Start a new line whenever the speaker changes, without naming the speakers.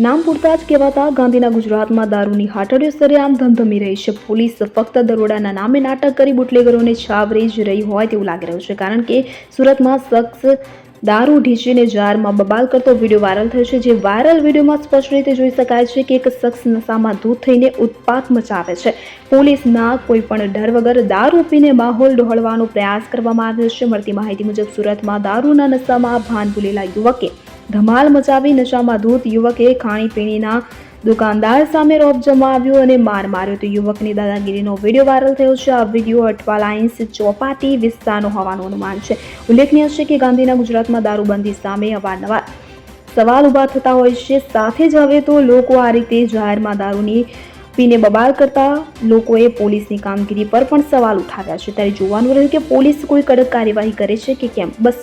નામ પૂરતા જ કહેવાતા ગાંધીના ગુજરાતમાં દારૂની હાટડીઓ સરેઆમ ધમધમી રહી છે. પોલીસ ફક્ત દરોડાના નામે નાટક કરી બુટલેગરોને છાવરી જ રહી હોય તેવું લાગી રહ્યું છે. કારણ કે સુરતમાં શખ્સ દારૂ ઢીંચીને જારમાં બબાલ કરતો વીડિયો વાયરલ થયો છે. જે વાયરલ વિડીયોમાં સ્પષ્ટ રીતે જોઈ શકાય છે કે એક શખ્સ નશામાં ધૂત થઈને ઉત્પાત મચાવે છે. પોલીસના કોઈ પણ ડર વગર દારૂ પીને માહોલ ડહોળવાનો પ્રયાસ કરવામાં આવ્યો છે. મળતી માહિતી મુજબ સુરતમાં દારૂના નશામાં ભાન ભૂલેલા યુવકે ધમાલ મચાવી નશામાં ધૂત યુવકે ખાણીપીણીના દુકાનદાર સામે રોપ જમાવ્યો અને માર માર્યો. તો યુવકની દાદાગીરીનો વીડિયો વાયરલ થયો છે. આ વીડિયો અઠવા લાઇન્સ ચોપાટી વિસ્તારનો હોવાનું અનુમાન છે. ઉલ્લેખનીય છે કે ગાંધીના ગુજરાતમાં દારૂબંધી સામે અવારનવાર સવાલ ઊભા થતા હોય છે. સાથે જ હવે તો લોકો આ રીતે જાહેરમાં દારૂની પીને બબાલ કરતા લોકોએ પોલીસની કામગીરી પર પણ સવાલ ઉઠાવ્યા છે. ત્યારે જોવાનું રહ્યું કે પોલીસ કોઈ કડક કાર્યવાહી કરે છે કે કેમ? બસ